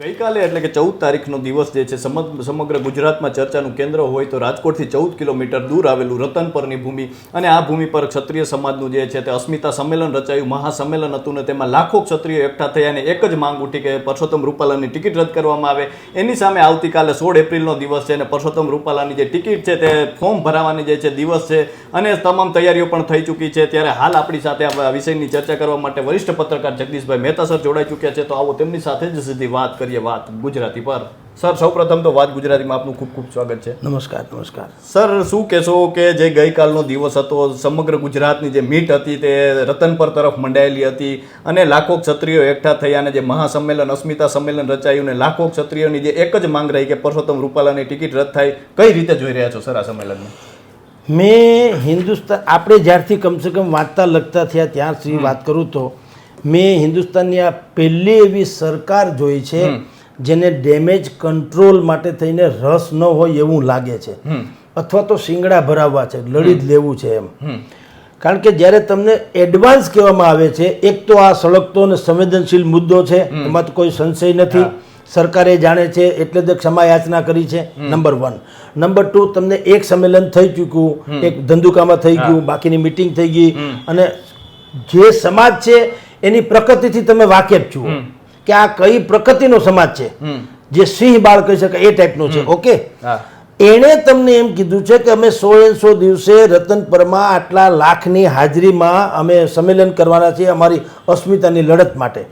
ગઈકાલે એટલે કે ચૌદ તારીખનો દિવસ જે છે સમગ્ર ગુજરાતમાં ચર્ચાનું કેન્દ્ર હોય તો રાજકોટથી ચૌદ કિલોમીટર દૂર આવેલું રતનપરની ભૂમિ અને આ ભૂમિ પર ક્ષત્રિય સમાજનું જે છે તે અસ્મિતા સંમેલન રચાયું. મહાસંમેલન હતું ને તેમાં લાખો ક્ષત્રિયો એકઠા થયા અને એક જ માંગ ઉઠી કે પરસોત્તમ રૂપાલાની ટિકિટ રદ કરવામાં આવે. એની સામે આવતીકાલે સોળ એપ્રિલનો દિવસ છે અને પરસોત્તમ રૂપાલાની જે ટિકિટ છે તે ફોર્મ ભરાવાની જે છે દિવસ છે અને તમામ તૈયારીઓ પણ થઈ ચૂકી છે. ત્યારે હાલ આપણી સાથે આ વિષયની ચર્ચા કરવા માટે વરિષ્ઠ પત્રકાર જગદીશભાઈ મહેતા સર જોડાઈ ચૂક્યા છે. તો આવો તેમની સાથે જ સીધી વાત કરીએ વાત ગુજરાતી પર. સર સૌપ્રથમ તો વાત ગુજરાતીમાં આપનું ખૂબ ખૂબ સ્વાગત છે. નમસ્કાર નમસ્કાર. સર શું કહેશો કે જે ગઈકાલનો દિવસ હતો સમગ્ર ગુજરાતની જે મીટ હતી તે રતનપર તરફ મંડાયેલી હતી અને લાખો ક્ષત્રિયો એકઠા થયા અને જે મહાસંમેલન અસ્મિતા સંમેલન રચાયું ને લાખો ક્ષત્રિયોની જે એક જ માંગ રહી કે પરસોત્તમ રૂપાલાની ટિકિટ રદ થાય કઈ રીતે જોઈ રહ્યા છો સર આ સંમેલનને? મેં હિન્દુસ્તાન આપણે જ્યારથી કમસે કમ વાંચતા લખતા થયા ત્યાં સુધી વાત કરું તો મેં હિન્દુસ્તાનની આ પહેલી એવી સરકાર જોઈ છે જેને ડેમેજ કંટ્રોલ માટે થઈને રસ ન હોય એવું લાગે છે. અથવા તો શિંગડા ભરાવવા છે લડી જ લેવું છે એમ. કારણ કે જ્યારે તમને એડવાન્સ કહેવામાં આવે છે એક તો આ સળગતો અને સંવેદનશીલ મુદ્દો છે એમાં તો કોઈ સંશય નથી. સરકારે જાણે છે એટલે જ ક્ષમા યાચના કરી છે નંબર વન નંબર ટુ તમને એક સંમેલન થઈ ચૂક્યું એક ધંધુકામાં થઈ ગયું બાકીની મિટિંગ થઈ ગઈ અને જે સમાજ છે એની પ્રકૃતિથી તમે વાકેફ છો. કે આ કઈ પ્રકૃતિનો સમાજ છે? જે સિંહ બાળ કહી શકાય એ ટાઈપનો છે ઓકે? એણે તમને એમ કીધું છે કે અમે સો એ સો દિવસે રતન પરમાં આટલા લાખની હાજરીમાં અમે સંમેલન કરવાના છીએ અમારી અસ્મિતાની લડત માટે.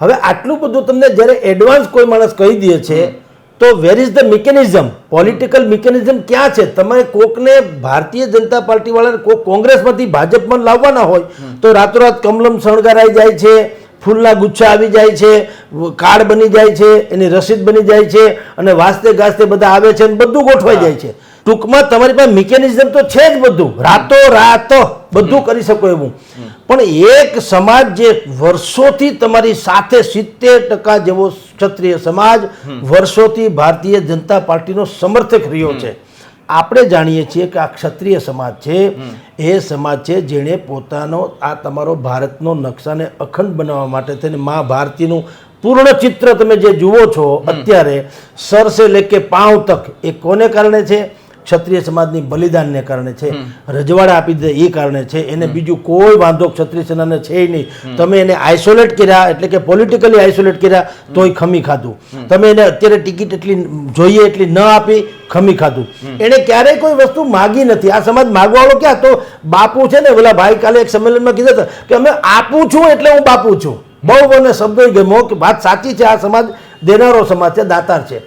હવે આટલું બધું તમને જ્યારે એડવાન્સ કોઈ માણસ કહી દે છે તો where is the mechanism political mechanism ક્યાં છે? તમે કોકને ભારતીય જનતા પાર્ટી વાળાને કોક કોંગ્રેસમાંથી ભાજપમાં લાવવાના હોય, તો રાતોરાત કમલમ શણગારાઈ જાય છે, ફૂલના ગુચ્છા આવી જાય છે કાર્ડ બની જાય છે, એની રસીદ બની જાય છે, અને વાસ્તે ગાસ્તે બધા આવે છે અને બધું ગોઠવાઈ જાય છે. ટૂંકમાં તમારી પાસે મિકેનિઝમ તો છે જ બધું. રાતો, રાત, બધું કરી શકો એવું. પણ એક સમાજ જે વર્ષોથી તમારી સાથે સિત્તેર ટકા જેવો ક્ષત્રિય સમાજ વર્ષોથી ભારતીય જનતા પાર્ટીનો સમર્થક રહ્યો છે. આપણે જાણીએ છીએ કે આ ક્ષત્રિય સમાજ છે. એ સમાજ છે જેણે પોતાનો, આ તમારો ભારતનો નકશાને અખંડ બનાવવા માટે થઈને મા ભારતીનું પૂર્ણ ચિત્ર તમે જે જુઓ છો અત્યારે, સરસે લેકે પાંવ તક. એ કોને કારણે છે? ક્ષત્રિય સમાજની બલિદાનને કારણે છે રજવાડા આપી દે એ કારણે છે એને બીજું કોઈ વાંધો ક્ષત્રિય સેનાને છે નહીં. તમે એને આઇસોલેટ કર્યા એટલે કે પોલિટિકલી આઇસોલેટ કર્યા તોય ખમી ખાધું. તમે એને અત્યારે ટિકિટ એટલી જોઈએ એટલી ન આપી ખમી ખાધું. એને ક્યારેય કોઈ વસ્તુ માગી નથી. આ સમાજ માગવાળો ક્યાં? તો બાપુ છે ને ઓલા ભાઈ કાલે એક સંમેલનમાં કીધા હતા કે અમે આપું છું એટલે હું બાપુ છું. બહુ મને શબ્દો ગમો કે વાત સાચી છે આ સમાજ દેનારો સમાજ છે દાતાર છે.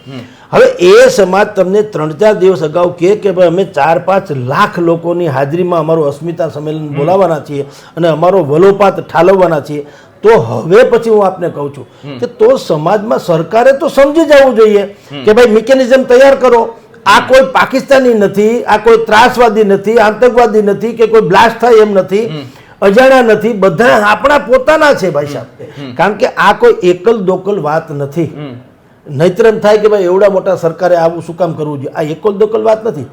હવે એ સમાજ તમને ત્રણ ચાર દિવસ અગાઉ કહે કે ભાઈ અમે ચાર પાંચ લાખ લોકોની હાજરીમાં અમારું અસ્મિતા સંમેલન બોલાવવાના છીએ અને અમારો વલોપાત ઠાલવવાના છીએ. તો હવે પછી હું આપને કહું છું કે તો સમાજમાં સરકારે તો સમજી જવું જોઈએ કે ભાઈ મિકેનિઝમ તૈયાર કરો. આ કોઈ પાકિસ્તાની નથી આ કોઈ ત્રાસવાદી નથી આતંકવાદી નથી કે કોઈ બ્લાસ્ટ થાય એમ નથી. અજાણ્યા નથી બધા આપણા પોતાના છે ભાઈ સાહેબ. કારણ કે આ કોઈ એકલ દોકલ વાત નથી. નહીતર એમ થાય કે ભાઈ એવડા મોટા સરકારે આવું શું કામ કરવું જોઈએ? આ એકોલ દોકલ વાત નથી.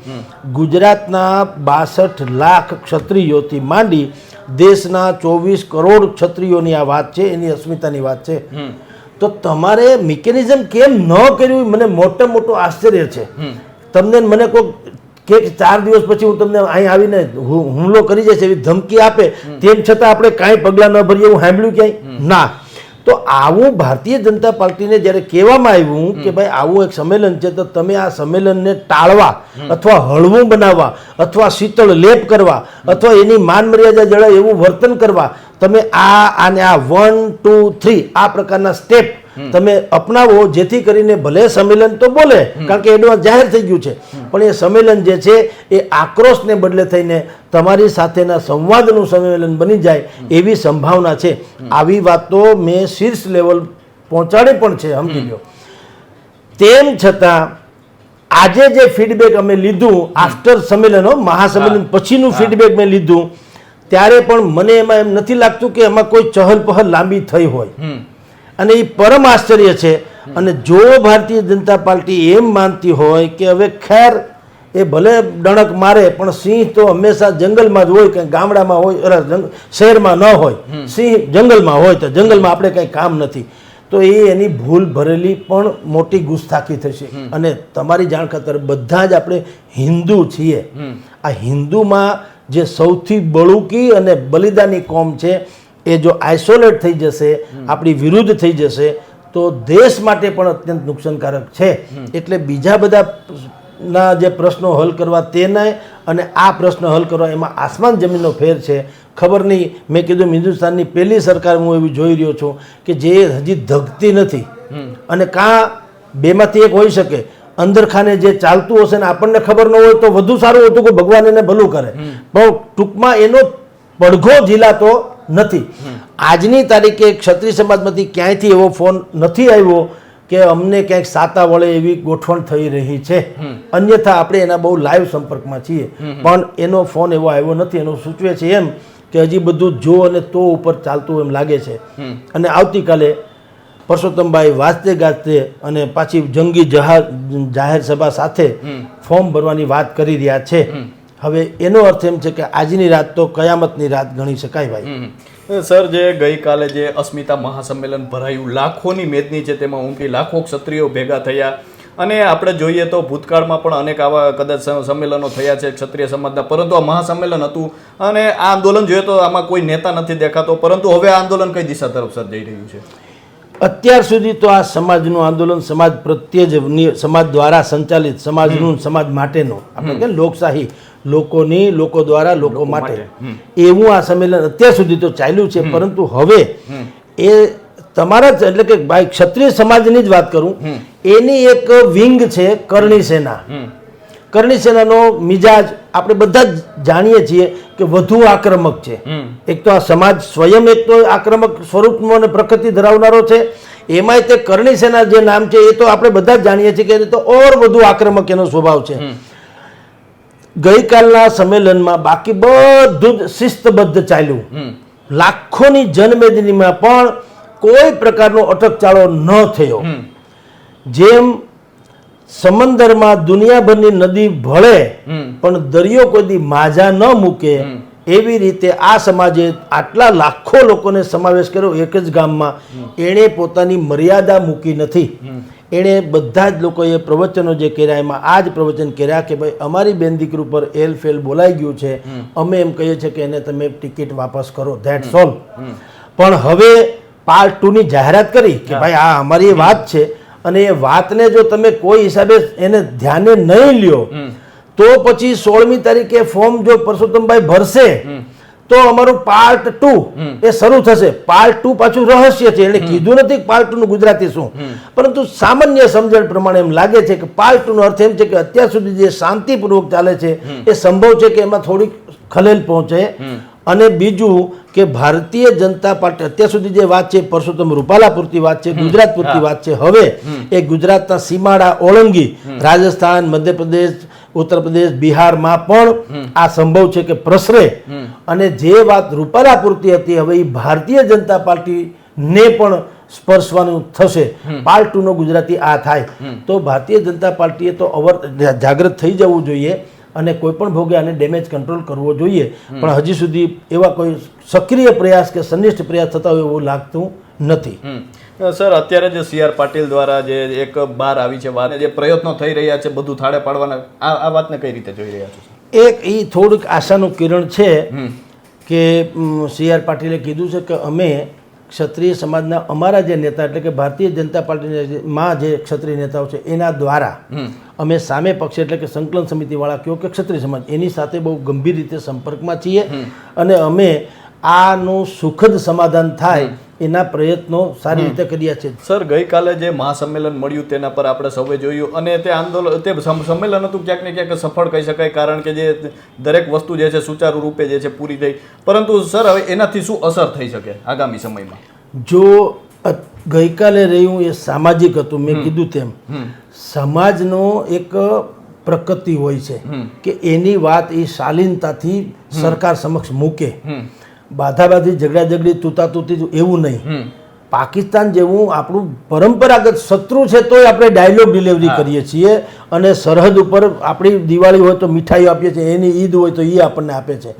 ગુજરાતના બાસઠ લાખ ક્ષત્રિયોથી માંડી દેશના ચોવીસ કરોડ ક્ષત્રિયોની આ વાત છે એની અસ્મિતાની વાત છે. તો તમારે મિકેનિઝમ કેમ ન કર્યું? મને મોટે મોટું આશ્ચર્ય છે. તમને મને કોઈ કે ચાર દિવસ પછી હું તમને અહીં આવીને હુમલો કરી જઈશ એવી ધમકી આપે તેમ છતાં આપણે કાંઈ પગલાં ન ભરીએ એવું સાંભળ્યું ક્યાંય? ના. તો આવું ભારતીય જનતા પાર્ટીને જ્યારે કહેવામાં આવ્યું કે ભાઈ આવું એક સંમેલન છે તો તમે આ સંમેલનને ટાળવા અથવા હળવું બનાવવા અથવા શીતળ લેપ કરવા અથવા એની માન મર્યાદા જળાય એવું વર્તન કરવા તમે આ આને આ વન ટુ થ્રી આ પ્રકારના સ્ટેપ તમે અપનાવો જેથી કરીને ભલે સંમેલન તો બોલે કારણ કે એડવાન્સ જાહેર થઈ ગયું છે. પણ એ સંમેલન જે છે એ આક્રોશને બદલે થઈને તમારી સાથેના સંવાદનું સંમેલન બની જાય એવી સંભાવના છે. આવી વાતો મેં શીર્ષ લેવલ પહોંચાડી પણ છે સમજી લો. તેમ છતાં આજે જે ફીડબેક અમે લીધું આફ્ટર સંમેલનો મહાસંમેલન પછીનું ફીડબેક મેં લીધું ત્યારે પણ મને એમાં એમ નથી લાગતું કે એમાં કોઈ ચહલ પહલ લાંબી થઈ હોય. અને એ પરમ આશ્ચર્ય છે. અને જો ભારતીય જનતા પાર્ટી એમ માનતી હોય કે હવે ખેર એ ભલે ડણક મારે પણ સિંહ તો હંમેશા જંગલમાં જ હોય કે ગામડામાં હોય શહેરમાં ન હોય. સિંહ જંગલમાં હોય તો જંગલમાં આપણે કંઈ કામ નથી. તો એ એની ભૂલ ભરેલી પણ મોટી ગુસ્તાખી થશે. અને તમારી જાણ ખાતર બધા જ આપણે હિન્દુ છીએ. આ હિન્દુમાં જે સૌથી બળુકી અને બલિદાની કોમ છે એ જો આઇસોલેટ થઈ જશે, આપણી વિરુદ્ધ થઈ જશે, તો દેશ માટે પણ અત્યંત નુકસાનકારક છે. એટલે બીજા બધા ના જે પ્રશ્નો હલ કરવા તે નહીં, અને આ પ્રશ્ન હલ કરવા એમાં આસમાન જમીનનો ફેર છે. ખબર નહીં, મેં કીધું હિન્દુસ્તાનની પહેલી સરકાર હું એવી જોઈ રહ્યો છું કે જે હજી ધગતી નથી. અને કાં બેમાંથી એક હોઈ શકે. અંદરખાને જે ચાલતું હશે ને આપણને ખબર ન હોય તો વધુ સારું હતું કે ભગવાન એને ભલું કરે. પણ ટૂંકમાં એનો પડઘો ઝીલાતો નથી. આજની તારીખે ક્ષત્રિય સમાજમાંથી ક્યાંયથી એવો ફોન નથી આવ્યો કે અમને ક્યાંક સાતા વળે એવી ગોઠવણ થઈ રહી છે? અન્યથા આપણે એના બહુ લાઈવ સંપર્કમાં છીએ. પણ એનો ફોન એવો આવ્યો નથી. એનો સૂચવે છે એમ કે હજી બધું જો અને તો ઉપર ચાલતું એમ લાગે છે. અને આવતીકાલે પરસોત્તમભાઈ વાંચતે ગાજતે અને પાછી જંગી જહાજ જાહેર સભા સાથે ફોર્મ ભરવાની વાત કરી રહ્યા છે. હવે એનો અર્થ એમ છે કે આજની રાત તો કયામતની રાત ગણી શકાય ભાઈ. સર જે ગઈકાલે જે અસ્મિતા મહાસંમેલન ભરાયું લાખોની મેદની છે તેમાં ઊંઘી લાખો ક્ષત્રિયો ભેગા થયા. અને આપણે જોઈએ તો ભૂતકાળમાં પણ અનેક આવા કદાચ સંમેલનો થયા છે ક્ષત્રિય સમાજના. પરંતુ આ મહાસંમેલન હતું અને આ આંદોલન જોઈએ તો આમાં કોઈ નેતા નથી દેખાતો. પરંતુ હવે આ આંદોલન કઈ દિશા તરફ સર જઈ રહ્યું છે? અત્યાર સુધી તો આ સમાજનું આંદોલન સમાજ પ્રત્યે જ સમાજ દ્વારા સંચાલિત સમાજનું સમાજ માટેનું. આપણે કે લોકશાહી લોકોની લોકો દ્વારા લોકો માટે. એવું આ સંમેલન અત્યાર સુધી તો ચાલ્યું છે પરંતુ હવે એ તમારા જ એટલે કે ભાઈ ક્ષત્રિય સમાજની જ વાત કરું એની એક વિંગ છે કરણી સેના. કરણી સેનાનો મિજાજ આપણે બધા જ જાણીએ છીએ કે વધુ આક્રમક છે. એક તો આ સમાજ સ્વયં એક તો આક્રમક સ્વરૂપનો અને પ્રકૃતિ ધરાવનારો છે. એમાંય તે કરણી સેના જે નામ છે એ તો આપણે બધા જ જાણીએ છીએ કે એ તો ઓર વધુ આક્રમક એનો સ્વભાવ છે. ગઈકાલના સંમેલનમાં બાકી બધું જ શિસ્તબદ્ધ ચાલ્યું. લાખોની જનમેદનીમાં પણ કોઈ પ્રકારનો અટકચાળો ન થયો. જેમ સમંદરમાં દુનિયાભરની નદી ભળે પણ દરિયો કોઈ દી માજા ન મૂકે એવી રીતે આ સમાજે આટલા લાખો લોકોને સમાવેશ કર્યો એક જ ગામમાં. એણે પોતાની મર્યાદા મૂકી નથી. એણે બધા જ લોકોએ પ્રવચનો જે કર્યા, એમાં આ જ પ્રવચન કર્યા કે ભાઈ, અમારી બેન દીકરી ઉપર એલ ફેલ બોલાઈ ગયું છે. અમે એમ કહીએ છીએ કે એને તમે ટિકિટ વાપસ કરો. ધેટ્સ ઓલ પણ હવે પાર્ટ ટુની જાહેરાત કરી કે ભાઈ, આ અમારી વાત છે. અને એ વાતને જો તમે કોઈ હિસાબે એને ધ્યાને નહીં લ્યો તો પછી સોળમી તારીખે ફોર્મ જો પરસોત્તમભાઈ ભરશે તો અમારું પાર્ટ ટુ એ શરૂ થશે. પાર્ટ ટુ પાછું રહસ્ય છે એને કીધું નથી પાર્ટ ટુ નું ગુજરાતી શું. પરંતુ સામાન્ય સમજણ પ્રમાણે એમ લાગે છે કે પાર્ટ ટુ નો અર્થ એમ છે કે અત્યાર સુધી જે શાંતિપૂર્વક ચાલે છે એ સંભવ છે કે એમાં થોડીક ખલેલ પહોંચે. અને બીજું કે ભારતીય જનતા પાર્ટી અત્યાર સુધી જે વાત છે પરસોત્તમ રૂપાલા પૂરતી વાત છે ગુજરાત પૂરતી વાત છે હવે એ ગુજરાતના સીમાડા ઓળંગી રાજસ્થાન મધ્યપ્રદેશ ઉત્તર પ્રદેશ બિહારમાં પણ આ સંભવ છે કે પ્રસરે. અને જે વાત રૂપાલા પૂરતી હતી હવે એ ભારતીય જનતા પાર્ટીને પણ સ્પર્શવાનું થશે. પાર્ટ ટુ નો ગુજરાતી આ થાય. તો ભારતીય જનતા પાર્ટીએ તો અવર જાગૃત થઈ જવું જોઈએ અને કોઈ પણ ભોગે આને ડેમેજ કંટ્રોલ કરવો જોઈએ. પણ હજી સુધી એવા કોઈ સક્રિય પ્રયાસ કે સંનિષ્ઠ પ્રયાસ થતા હોય એવું લાગતું નથી. સર અત્યારે જે સી આર પાટીલ દ્વારા જે એક બાર આવી છે વાત જે પ્રયત્નો થઈ રહ્યા છે બધું થાળે પાડવાના આ આ વાતને કઈ રીતે જોઈ રહ્યા છો એક એ થોડુંક આશાનું કિરણ છે કે સી આર પાટીલે કીધું છે કે અમે ક્ષત્રિય સમાજના અમારા જે નેતા એટલે કે ભારતીય જનતા પાર્ટીમાં જે ક્ષત્રિય નેતાઓ છે એના દ્વારા અમે સામે પક્ષે એટલે કે સંકલન સમિતિવાળા કયો કે ક્ષત્રિય સમાજ એની સાથે બહુ ગંભીર રીતે સંપર્કમાં છીએ અને અમે આનું સુખદ સમાધાન થાય એના પ્રયત્નો સારી રીતે કર્યા છે. સર ગઈકાલે જે મહાસંમેલન મળ્યું તેના પર આપણે સૌએ જોયું અને તે આંદોલન તે સમ- સંમેલન હતું ક્યાંક ને ક્યાંક સફળ કહી શકાય કારણ કે જે દરેક વસ્તુ જે છે સુચારુ રૂપે જે છે પૂરી થઈ. પરંતુ સર હવે એનાથી શું અસર થઈ શકે આગામી સમયમાં? જો ગઈકાલે રહ્યું એ સામાજિક હતું મેં કીધું તેમ. સમાજનો એક પ્રકૃતિ હોય છે કે એની વાત એ શાલીનતાથી સરકાર સમક્ષ મૂકે. બાધાબાધી તૂતા તૂતી એવું નહીં. પાકિસ્તાન જેવું આપણું પરંપરાગત શત્રુ છે તોય આપણે ડાયલોગ ડિલિવરી કરીએ છીએ અને સરહદ ઉપર આપણી દિવાળી હોય તો મીઠાઈઓ આપીએ છીએ એની ઈદ હોય તો એ આપણને આપે છે.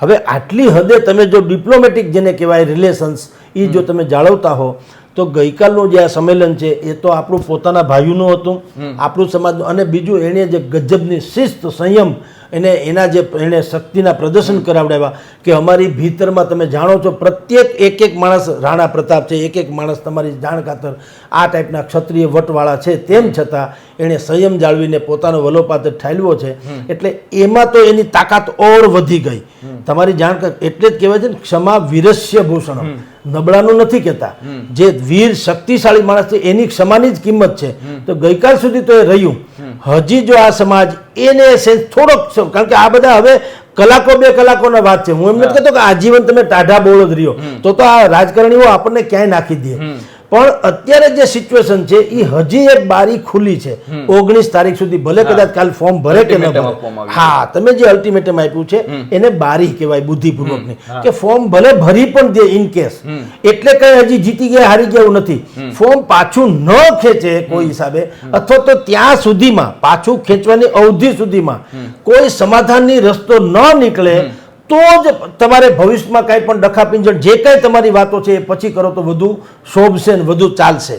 હવે આટલી હદે તમે જો ડિપ્લોમેટિક જેને કહેવાય રિલેશન્સ એ જો તમે જાળવતા હો તો ગઈકાલનું જે આ સંમેલન છે એ તો આપણું પોતાના ભાઈઓનું હતું આપણું સમાજનું અને બીજું એણે જે ગજબની શિસ્ત સંયમ એને એના જે એણે શક્તિના પ્રદર્શન કરાવડાવ્યા કે અમારી ભીતરમાં તમે જાણો છો પ્રત્યેક એક એક માણસ રાણા પ્રતાપ છે એક એક માણસ તમારી જાણ ખાતર આ ટાઈપના ક્ષત્રિય વટવાળા છે તેમ છતાં એણે સંયમ જાળવીને પોતાનો વલોપાત ઠાલવ્યો છે. એટલે એમાં તો એની તાકાત ઓર વધી ગઈ. તમારી જાણ એટલે જ કહેવાય છે ને ક્ષમા વીરસ્ય ભૂષણ નબળાનું નથી કહેતા. જે વીર શક્તિશાળી માણસ છે એની ક્ષમાની જ કિંમત છે. તો ગઈકાલ સુધી તો એ રહ્યું. હજી જો આ સમાજ એને સેન્સ થોડોક કારણ કે આ બધા હવે કલાકો બે કલાકોના વાત છે. હું એમ નથી કહેતો કે આજીવન તમે ટાઢા બોળો જ રહ્યો. તો તો આ રાજકારણીઓ આપણને ક્યાંય નાખી દે. પણ અત્યારે જે સિચ્યુએશન છે એ હજી એક બારી ખુલ્લી છે. ઓગણીસ તારીખ સુધી ભલે કદાચ કાલ ફોર્મ ભરે કે ન ભરે. હા તમે જે અલ્ટિમેટમ આપ્યું છે એને બારી કહેવાય બુદ્ધિપૂર્વકની. કે ફોર્મ ભલે ભરી પણ દે ઇન કેસ એટલે કઈ હજી જીતી ગયા હારી ગયા એવું નથી. ફોર્મ પાછું ન ખેંચે કોઈ હિસાબે અથવા તો ત્યાં સુધીમાં પાછું ખેંચવાની અવધિ સુધીમાં કોઈ સમાધાનની રસ્તો ન નીકળે તો જ તમારે ભવિષ્યમાં કાંઈ પણ ડખાપિંજણ જે કાંઈ તમારી વાતો છે એ પછી કરો તો વધુ શોભશે ને વધુ ચાલશે.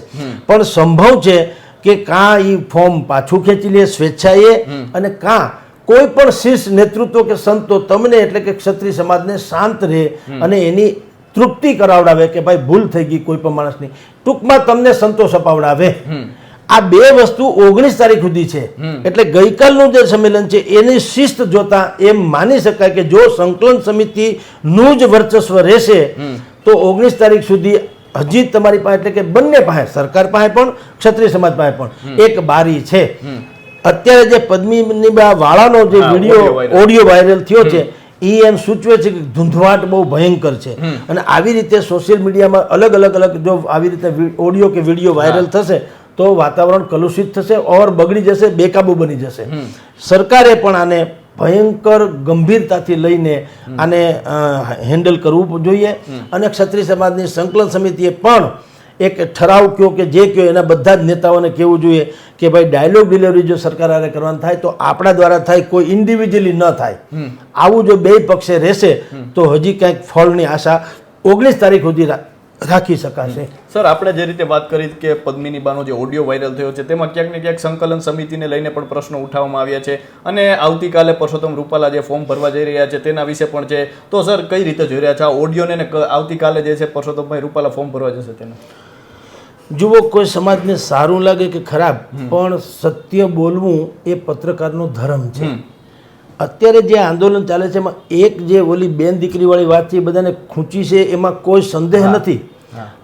પણ સંભવ છે કે કાં એ ફોર્મ પાછું ખેંચી લે સ્વેચ્છાએ અને કાં કોઈ પણ શીર્ષ નેતૃત્વ કે સંતો તમને એટલે કે ક્ષત્રિય સમાજને શાંત રહે અને એની તૃપ્તિ કરાવડાવે કે ભાઈ ભૂલ થઈ ગઈ કોઈ પણ માણસની. ટૂંકમાં તમને સંતોષ અપાવડાવે. આ બે વસ્તુ ઓગણીસ તારીખ સુધી છે. એટલે ગઈકાલનું જે સંમેલન છે એની શિસ્ત જોતા એમ માની શકાય કે જો સંકલન સમિતિનું જ વર્ચસ્વ રહેશે તો ઓગણીસ તારીખ સુધી હજી તમારી પાસે એટલે કે બંને પાસે સરકાર પાસે પણ ક્ષત્રિય સમાજ પાસે પણ એક બારી છે. અત્યારે જે પદ્મિની વાળાનો જે વીડિયો ઓડિયો વાયરલ થયો છે એ એમ સૂચવે છે કે ધૂંધવાટ બહુ ભયંકર છે. અને આવી રીતે સોશિયલ મીડિયામાં અલગ અલગ અલગ જો આવી રીતે ઓડિયો કે વીડિયો વાયરલ થશે તો વાતાવરણ કલુષિત થશે ઓર બગડી જશે બેકાબુ બની જશે. સરકારે પણ આને ભયંકર ગંભીરતાથી લઈને આને હેન્ડલ કરવું જોઈએ. અને ક્ષત્રિય સમાજની સંકલન સમિતિએ પણ એક ઠરાવ કયો કે જે કયો એના બધા જ નેતાઓને કહેવું જોઈએ કે ભાઈ ડાયલોગ ડિલિવરી જો સરકાર આને કરવાનું થાય તો આપણા દ્વારા થાય કોઈ ઇન્ડિવિજ્યુઅલી ન થાય. આવું જો બે પક્ષે રહેશે તો હજી કંઈક ફળની આશા ઓગણીસ તારીખ સુધી રાખી શકાશે. સર આપણે જે રીતે વાત કરી કે પદ્મિની બાનો જે ઓડિયો વાયરલ થયો છે તેમાં ક્યાંક ને ક્યાંક સંકલન સમિતિને લઈને પણ પ્રશ્નો ઉઠાવવામાં આવ્યા છે અને આવતીકાલે પરસોત્તમ રૂપાલા જે ફોર્મ ભરવા જઈ રહ્યા છે તેના વિશે પણ છે. તો સર કઈ રીતે જોઈ રહ્યા છે? આ ઓડિયોને આવતીકાલે જે છે પરસોત્તમભાઈ રૂપાલા ફોર્મ ભરવા જશે તેને. જુઓ કોઈ સમાજને સારું લાગે કે ખરાબ પણ સત્ય બોલવું એ પત્રકારનો ધર્મ છે. અત્યારે જે આંદોલન ચાલે છે એમાં એક જે ઓલી બેન દીકરીવાળી વાત છે એ બધાને ખૂંચી છે એમાં કોઈ સંદેહ નથી.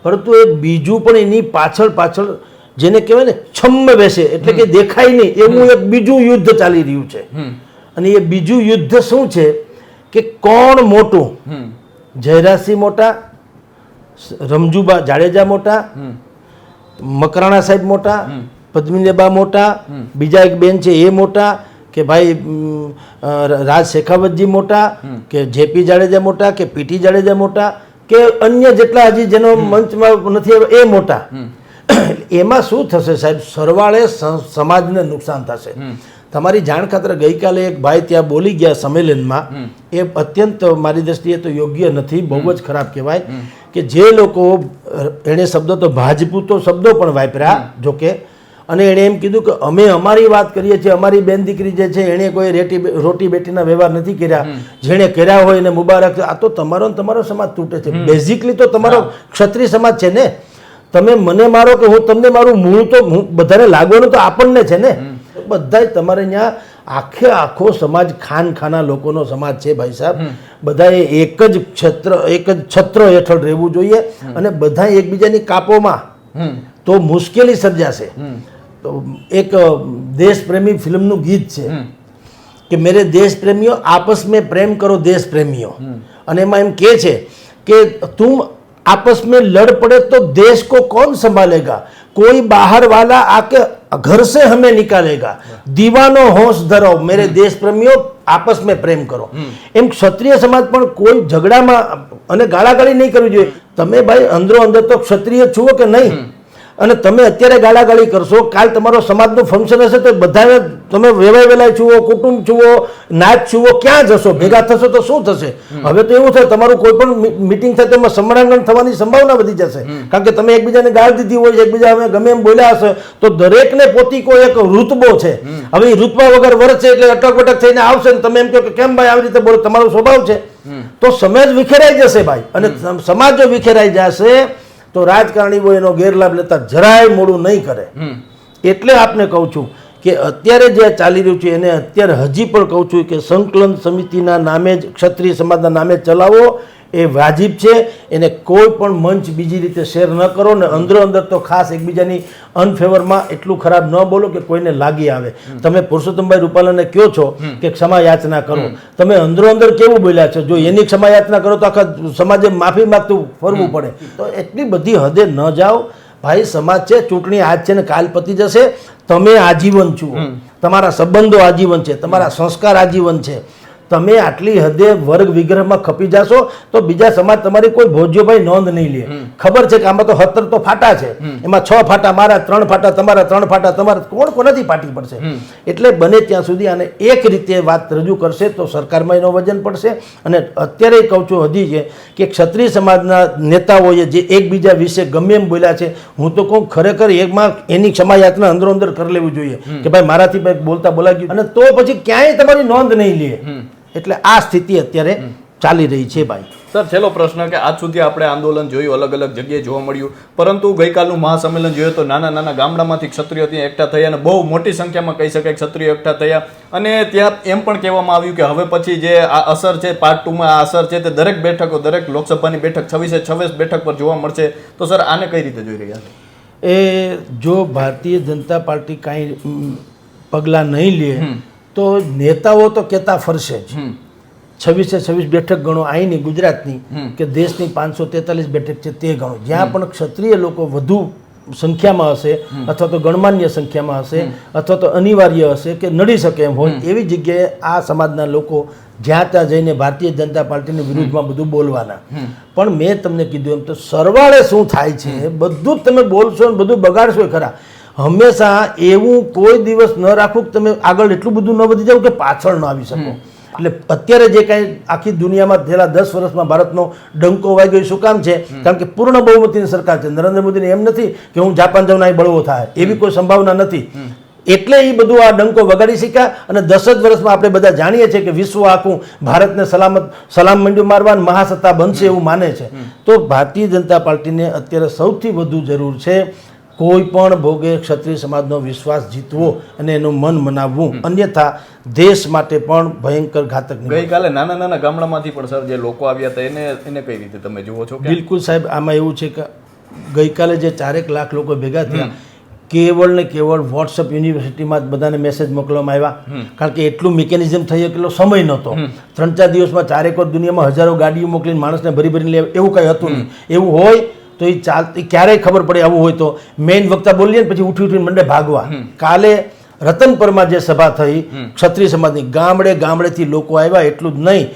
પરંતુ એ બીજું પણ એની પાછળ પાછળ જેને કહેવાય ને છમ્મ બેસે એટલે કે દેખાય નહીં એવું એક બીજું યુદ્ધ ચાલી રહ્યું છે. અને એ બીજું યુદ્ધ શું છે કે કોણ મોટું? જયરાજસિંહ મોટા રમજુબા જાડેજા મોટા મકરાણા સાહેબ મોટા પદ્મિનીબા મોટા બીજા એક બેન છે એ મોટા કે ભાઈ રાજ શેખાવતજી મોટા કે જેપી જાડેજા મોટા કે પીટી જાડેજા મોટા કે અન્ય જેટલા હજી જેનો મંચમાં નથી એ મોટા. એમાં શું થશે સાહેબ? સરવાળે સમાજને નુકસાન થશે. તમારી જાણ ખાતર ગઈકાલે એક ભાઈ ત્યાં બોલી ગયા સંમેલનમાં. એ અત્યંત મારી દ્રષ્ટિએ તો યોગ્ય નથી બહુ જ ખરાબ કહેવાય. કે જે લોકો એણે શબ્દો તો ભાજપૂતો શબ્દો પણ વાપર્યા જોકે અને એણે એમ કીધું કે અમે અમારી વાત કરીએ છીએ અમારી બેન દીકરી જે છે એણે કોઈ રેટી રોટી બેટીના વ્યવહાર નથી કર્યા. જેણે કર્યા હોય એને મુબારક આ તો તમારો ને તમારો સમાજ તૂટે છે. બેઝિકલી તો તમારો ક્ષત્રિય સમાજ છે ને? તમે મને મારો કે હું તમને મારું મૂળ તો હું બધાને લાગવાનું તો આપણને છે ને? બધા તમારે ત્યાં આખે આખો સમાજ ખાન ખાના લોકોનો સમાજ છે ભાઈ સાહેબ. બધાએ એક જ ક્ષેત્ર એક જ છત્ર હેઠળ રહેવું જોઈએ અને બધા એકબીજાની કાપોમાં તો મુશ્કેલી સર્જાશે તો એક અ, દેશપ્રેમી ફિલ્મનું ગીત છે કે મેરે દેશ પ્રેમીઓ आपस में प्रेम करो देश प्रेमियों અને એમાં એમ કહે છે કે तुम आपस में लड़ पड़े तो देश को कौन संभालेगा कोई बाहर वाला आके घर से हमें निकालेगा दीवानो होश धरो मेरे देश प्रेमियों आपस में પ્રેમ કરો એમ ક્ષત્રિય સમાજ પણ કોઈ ઝઘડામાં અને ગાળાગાળી નહીં કરવી જોઈએ તમે ભાઈ અંદરો અંદર તો ક્ષત્રિય છો કે નહીં અને તમે અત્યારે ગાળાગાળી કરશો કાલ તમારો સમાજનું ફંક્શન હશે તો બધાને તમે વેવાય વેલાય છુઓ કુટુંબ છુઓ નાચ છુઓ ક્યાં જશો? ભેગા થશો તો શું થશે? હવે તો એવું થાય તમારું કોઈ પણ મિટિંગ થાય તેમાં સમરાંગણ થવાની સંભાવના વધી જશે. કારણ કે તમે એકબીજાને ગાળ દીધી હોય છે એકબીજા હવે ગમે એમ બોલ્યા હશે તો દરેકને પોતીકો એક ઋતબો છે. હવે એ ઋતબા વગર વરસે એટલે અટક વટક થઈને આવશે ને તમે એમ કહો કે કેમ ભાઈ આવી રીતે બોલો? તમારો સ્વભાવ છે. તો સમાજ વિખેરાઈ જશે ભાઈ. અને સમાજ જો વિખેરાઈ જશે તો રાજકારણીઓ એનો ગેરલાભ લેતા જરાય મોડું નહીં કરે. એટલે આપને કહું છું કે અત્યારે જે ચાલી રહ્યું છે એને અત્યારે હજી પણ કહું છું કે સંકલન સમિતિના નામે જ ક્ષત્રિય સમાજના નામે ચલાવો. એ વાજિબ છે. એને કોઈ પણ મંચ બીજી રીતે શેર ન કરો ને અંદરો અંદર તો ખાસ એકબીજાની અનફેવરમાં એટલું ખરાબ ન બોલો કે કોઈને લાગી આવે. તમે પુરુષોત્તમભાઈ રૂપાલાને કહો છો કે ક્ષમા યાચના કરો તમે અંદરો અંદર કેવું બોલ્યા છો? જો એની ક્ષમા યાચના કરો તો આખા સમાજે માફી માગતું ફરવું પડે. તો એટલી બધી હદે ન જાઓ. ભાઈ સમાજ છે ચૂંટણી આજ છે ને કાલ પતી જશે. તમે આજીવન છો તમારા સંબંધો આજીવન છે. તમારા સંસ્કાર આજીવન છે. તમે આટલી હદે વર્ગ વિગ્રહમાં ખપી જાશો તો બીજા સમાજ તમારી કોઈ ભોજ્યભાઈ નોંધ નહીં લે. ખબર છે કે આમાં તો હતર તો ફાટા છે. એમાં છ ફાટા મારા ત્રણ ફાટા તમારા ત્રણ ફાટા તમારા કોણ કોનાથી ફાટી પડશે? એટલે બને ત્યાં સુધી આને એક રીતે વાત રજૂ કરશે તો સરકારમાં એનો વજન પડશે. અને અત્યારે કહું છું હજી છે કે ક્ષત્રિય સમાજના નેતાઓએ જે એકબીજા વિશે ગમે એમ બોલ્યા છે હું તો કહું ખરેખર એકમાં એની ક્ષમા યાચના અંદરો અંદર કરી લેવું જોઈએ કે ભાઈ મારાથી ભાઈ બોલતા બોલાઈ ગયું અને તો પછી ક્યાંય તમારી નોંધ નહીં લે. એટલે આ સ્થિતિ અત્યારે ચાલી રહી છે ભાઈ. સર છેલ્લો પ્રશ્ન કે આજ સુધી આપણે આંદોલન જોયું અલગ અલગ જગ્યાએ જોવા મળ્યું. પરંતુ ગઈકાલનું મહાસંમેલન જોયું તો નાના નાના ગામડામાંથી ક્ષત્રિયો ત્યાં એકઠા થયા અને બહુ મોટી સંખ્યામાં કહી શકાય ક્ષત્રિયો એકઠા થયા. અને ત્યાં એમ પણ કહેવામાં આવ્યું કે હવે પછી જે આ અસર છે પાર્ટ ટુમાં આ અસર છે તે દરેક બેઠકો દરેક લોકસભાની બેઠક છવ્વીસે છવ્વીસ બેઠક પર જોવા મળશે. તો સર આને કઈ રીતે જોઈ રહ્યા છે? એ જો ભારતીય જનતા પાર્ટી કાંઈ પગલાં નહીં લે તો નેતાઓ તો કહેતા ફરશે જ. છવ્વીસે છવ્વીસ બેઠક ગણો અહીંની ગુજરાતની કે દેશની પાંચસો તેતાલીસ બેઠક છે તે ગણો. જ્યાં પણ ક્ષત્રિય લોકો વધુ સંખ્યામાં હશે અથવા તો ગણમાન્ય સંખ્યામાં હશે અથવા તો અનિવાર્ય હશે કે નડી શકે એમ હોય એવી જગ્યાએ આ સમાજના લોકો જ્યાં ત્યાં જઈને ભારતીય જનતા પાર્ટીની વિરુદ્ધમાં બધું બોલવાના. પણ મેં તમને કીધું એમ તો સરવાળે શું થાય છે બધું જ તમે બોલશો ને બધું બગાડશો ખરા. હંમેશા એવું કોઈ દિવસ ન રાખવું કે તમે આગળ એટલું બધું ન વધી જાવ કે પાછળ ન આવી શકો. એટલે અત્યારે જે કાંઈ આખી દુનિયામાં છેલ્લા દસ વર્ષમાં ભારતનો ડંકો વાગ્યો શું કામ છે? કારણ કે પૂર્ણ બહુમતીની સરકાર છે. નરેન્દ્ર મોદીને એમ નથી કે હું જાપાન જાઉં અહીં બળવો થાય. એવી કોઈ સંભાવના નથી. એટલે એ બધું આ ડંકો વગાડી શક્યા અને દસ જ વર્ષમાં આપણે બધા જાણીએ છીએ કે વિશ્વ આખું ભારતને સલામત સલામ મંડ્યું મારવા મહાસત્તા બનશે એવું માને છે. તો ભારતીય જનતા પાર્ટીને અત્યારે સૌથી વધુ જરૂર છે કોઈ પણ ભોગે ક્ષત્રિય સમાજનો વિશ્વાસ જીતવો અને એનું મન મનાવવું. અન્યથા દેશ માટે પણ ભયંકર ઘાતક ગઈકાલે નાના નાના ગામડામાંથી પણ સર જે લોકો આવ્યા હતા એને એને કઈ રીતે તમે જુઓ છો બિલકુલ સાહેબ આમાં એવું છે કે ગઈકાલે જે ચારેક લાખ લોકો ભેગા થયા કેવળ ને કેવળ વોટ્સઅપ યુનિવર્સિટીમાં જ બધાને મેસેજ મોકલવામાં આવ્યા. કારણ કે એટલું મિકેનિઝમ થઈ એટલો સમય નહોતો. ત્રણ ચાર દિવસમાં ચારેક દુનિયામાં હજારો ગાડીઓ મોકલીને માણસને ભરી ભરીને લે એવું કંઈ હતું નહીં. એવું હોય તો એ ચાલતી ક્યારેય ખબર પડે આવું હોય તો. મેઇન વક્તા બોલીએ ને પછી ઉઠી ઉઠીને મંડે ભાગવા. કાલે રતનપરમાં જે સભા થઈ ક્ષત્રિય સમાજની ગામડે ગામડેથી લોકો આવ્યા એટલું જ નહીં.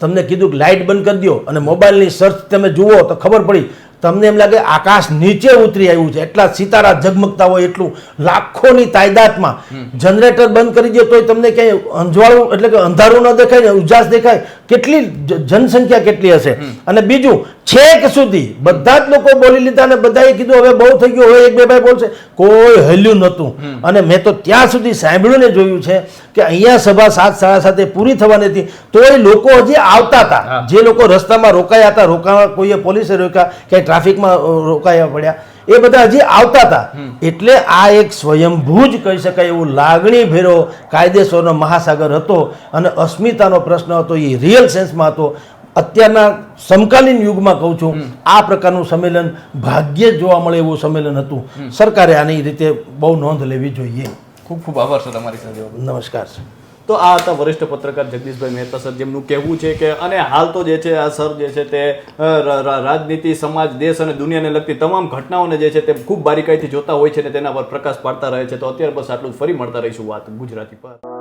તમને કીધું કે લાઇટ બંધ કરી દો અને મોબાઈલની સર્ચ તમે જુઓ તો ખબર પડી. તમને એમ લાગે આકાશ નીચે ઉતરી આવ્યું છે એટલા સિતારા ઝગમગતા હોય એટલું લાખોની તાયદાદમાં જનરેટર બંધ કરી દે તોય તમને ક્યાંય અંજવાળું એટલે કે અંધારું ન દેખાય ને ઉજાસ દેખાય કેટલી જનસંખ્યા કેટલી હશે? અને બીજું છેક સુધી બધા જ લોકો બોલી લીધા અને બધાએ કીધું હવે બહુ થઈ ગયું હવે એક બે ભાઈ બોલશે. કોઈ હલ્યું નહોતું. અને મેં તો ત્યાં સુધી સાંભળ્યું ને જોયું છે કે અહીંયા સભા સાત સાડા સાતે પૂરી થવાની હતી તોય લોકો હજી આવતા હતા. જે લોકો રસ્તામાં રોકાયા હતા રોકાવા કોઈએ પોલીસે રોક્યા ક્યાંય ટ્રાફિકમાં રોકાયા પડ્યા. એ બધા હજી આવતા હતા. એટલે આ એક સ્વયંભૂ જ કહી શકાય એવું લાગણી ભેરો કાયદેસરનો મહાસાગર હતો અને અસ્મિતાનો પ્રશ્ન હતો એ રિયલ સેન્સમાં હતો. અત્યારના સમકાલીન યુગમાં કહું છું આ પ્રકારનું સંમેલન ભાગ્યે જ જોવા મળે એવું સંમેલન હતું. સરકારે આની રીતે બહુ નોંધ લેવી જોઈએ. ખૂબ ખૂબ આભાર સર તમારી સાથે. નમસ્કાર તો આ હતા વરિષ્ઠ પત્રકાર જગદીશભાઈ મહેતા સર, જેમનું કહેવું છે કે, અને હાલ તો જે છે આ સર જે છે તે રાજનીતિ, સમાજ, દેશ અને દુનિયાને લગતી તમામ ઘટનાઓને જે છે તે ખૂબ બારીકાઈથી જોતા હોય છે અને તેના પર પ્રકાશ પાડતા રહે છે. તો અત્યારે બસ આટલું ફરી મળતા રહીશું વાત ગુજરાતી પર.